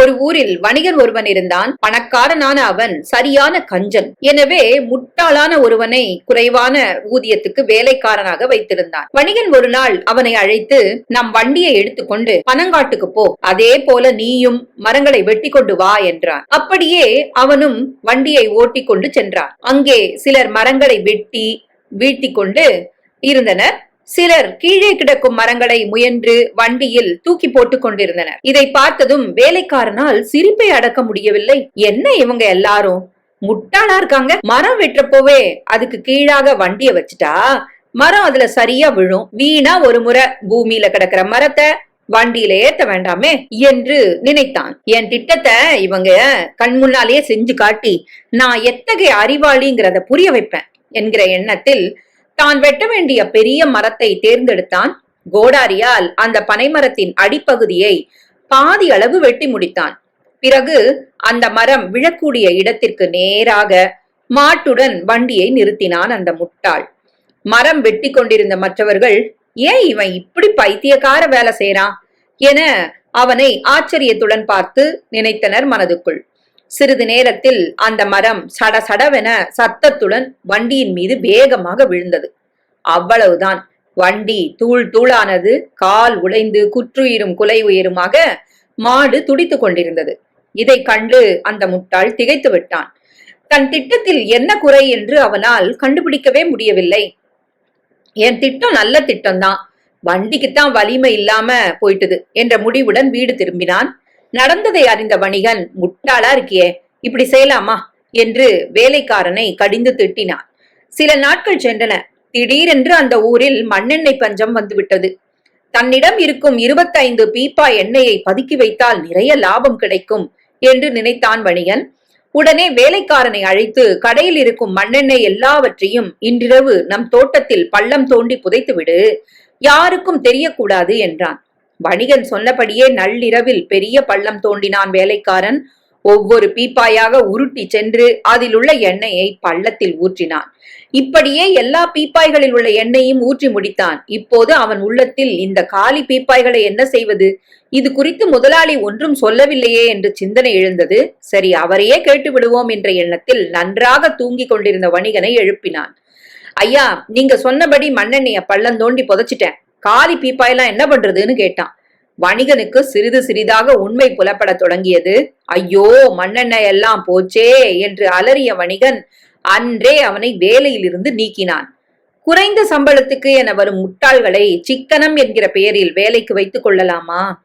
ஒரு ஊரில் வணிகன் ஒருவன் இருந்தான். பணக்காரனான அவன் சரியான கஞ்சன். எனவே முட்டாளான ஒருவனை குறைவான ஊதியத்துக்கு வேலைக்காரனாக வைத்திருந்தான். வணிகன் ஒரு நாள் அவனை அழைத்து நம் வண்டியை எடுத்துக்கொண்டு பனங்காட்டுக்கு போ. அதே போல நீயும் மரங்களை வெட்டி கொண்டு வா என்றான். அப்படியே அவனும் வண்டியை ஓட்டி கொண்டு சென்றான். அங்கே சிலர் மரங்களை வெட்டி வீழ்த்தி கொண்டு இருந்தனர். சிலர் கீழே கிடக்கும் மரங்களை முயன்று வண்டியில் தூக்கி போட்டுக் கொண்டிருந்தனர். இதை பார்த்ததும் வேலைக்காரனால் சிரிப்பை அடக்க முடியவில்லை. என்ன இவங்க எல்லாரும்? முட்டாளா இருக்காங்க. மரம் வெட்டுறப்போவே அதுக்கு கீழாக வண்டிய வச்சுட்டா? மரம் அதுல சரியா விழும். வீணா ஒரு முறை பூமியில கிடக்கிற மரத்தை வண்டியில ஏத்த வேண்டாமே என்று நினைத்தான். என் திட்டத்தை இவங்க கண் முன்னாலேயே செஞ்சு காட்டி நான் எத்தகைய அறிவாளிங்கிறத புரிய வைப்பேன் என்கிற எண்ணத்தில் தான் வெட்ட வேண்டிய பெரிய மரத்தை தேர்ந்தெடுத்தான் கோடாரியால் அந்த பனைமரத்தின் அடிப்பகுதியை பாதி அளவு வெட்டி முடித்தான். பிறகு அந்த மரம் விழக்கூடிய இடத்திற்கு நேராக மாட்டுடன் வண்டியை நிறுத்தினான் அந்த முட்டாள். மரம் வெட்டி கொண்டிருந்த மற்றவர்கள் ஏன் இவன் இப்படி பைத்தியக்கார வேலை செய்யறான் என அவனை ஆச்சரியத்துடன் பார்த்து நினைத்தனர் மனதுக்குள். சிறிது நேரத்தில் அந்த மரம் சடசடவென சத்தத்துடன் வண்டியின் மீது வேகமாக விழுந்தது. அவ்வளவுதான். வண்டி தூள் தூளானது கால் உடைந்து குற்றுயிரும் குலை உயிருமாக மாடு துடித்துக் கொண்டிருந்தது. இதை கண்டு அந்த முட்டாள் திகைத்து விட்டான். தன் திட்டத்தில் என்ன குறை என்று அவனால் கண்டுபிடிக்கவே முடியவில்லை. என் திட்டம் நல்ல திட்டம்தான். வண்டிக்குத்தான் வலிமை இல்லாம போயிட்டுது என்ற முடிவுடன் வீடு திரும்பினான் நடந்ததை அறிந்த வணிகன் முட்டாளா இருக்கியே இப்படி செய்யலாமா? என்று வேலைக்காரனை கடிந்து திட்டினான். சில நாட்கள் சென்றன. திடீரென்று அந்த ஊரில் மண்ணெண்ணெய் பஞ்சம் வந்துவிட்டது. தன்னிடம் இருக்கும் இருபத்தைந்து பீப்பா எண்ணெயை பதுக்கி வைத்தால் நிறைய லாபம் கிடைக்கும் என்று நினைத்தான் வணிகன். உடனே வேலைக்காரனை அழைத்து கடையில் இருக்கும் மண்ணெண்ணெய் எல்லாவற்றையும் இன்றிரவு நம் தோட்டத்தில் பள்ளம் தோண்டி புதைத்துவிடு. யாருக்கும் தெரியக்கூடாது என்றான். வணிகன் சொன்னபடியே நள்ளிரவில் பெரிய பள்ளம் தோண்டினான் வேலைக்காரன். ஒவ்வொரு பீப்பாயாக உருட்டி சென்று அதில் உள்ள எண்ணெயை பள்ளத்தில் ஊற்றினான். இப்படியே எல்லா பீப்பாய்களில் உள்ள எண்ணெயும் ஊற்றி முடித்தான். இப்போது அவன் உள்ளத்தில் இந்த காலி பீப்பாய்களை என்ன செய்வது? இது குறித்து முதலாளி ஒன்றும் சொல்லவில்லையே என்று சிந்தனை எழுந்தது. சரி அவரையே கேட்டு விடுவோம் என்ற எண்ணத்தில் நன்றாக தூங்கிக் கொண்டிருந்த வணிகனை எழுப்பினான். ஐயா நீங்க சொன்னபடி மண்ணெண்ணைய பள்ளம் தோண்டி புதைச்சிட்டேன். காலி பீப்பாயெல்லாம் என்ன பண்றதுன்னு கேட்டான். வணிகனுக்கு சிறிது சிறிதாக உண்மை புலப்படத் தொடங்கியது. ஐயோ மண்ணெண்ணெய் எல்லாம் போச்சே என்று அலறிய வணிகன் அன்றே அவனை வேலையிலிருந்து நீக்கினான். குறைந்த சம்பளத்துக்கு என வரும் முட்டாள்களை சிக்கனம் என்கிற பெயரில் வேலைக்கு வைத்துக் கொள்ளலாமா?